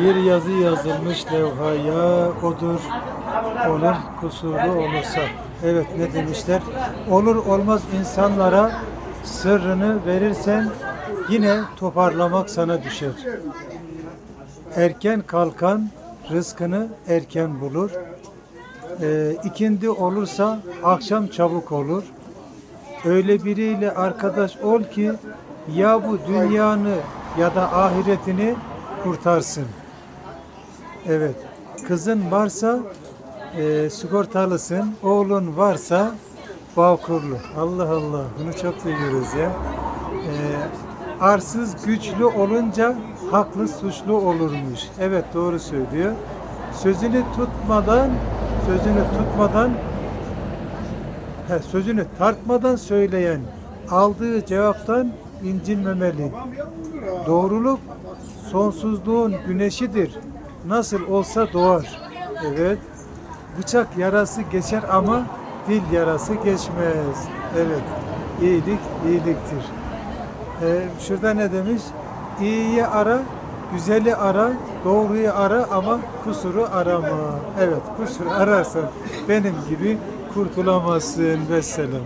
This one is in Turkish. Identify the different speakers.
Speaker 1: Bir yazı yazılmış levhaya odur onun kusuru olursa. Evet ne demişler? Olur olmaz insanlara sırrını verirsen yine toparlamak sana düşer. Erken kalkan rızkını erken bulur. Ee, ikindi olursa akşam çabuk olur. Öyle biriyle arkadaş ol ki ya bu dünyanı ya da ahiretini kurtarsın. Evet. Kızın varsa e, sigortalısın. Oğlun varsa bağkurlu. Allah Allah. Bunu çok duyuyoruz ya. E, arsız güçlü olunca haklı suçlu olurmuş. Evet doğru söylüyor. Sözünü tutmadan sözünü tutmadan he, sözünü tartmadan söyleyen aldığı cevaptan incinmemeli. Doğruluk sonsuzluğun güneşidir. Nasıl olsa doğar. Evet. Bıçak yarası geçer ama dil yarası geçmez. Evet. İyilik iyiliktir. Ee, şurada ne demiş? İyiyi ara, güzeli ara, doğruyu ara ama kusuru arama. Evet, kusur ararsan benim gibi kurtulamazsın. Vesselam.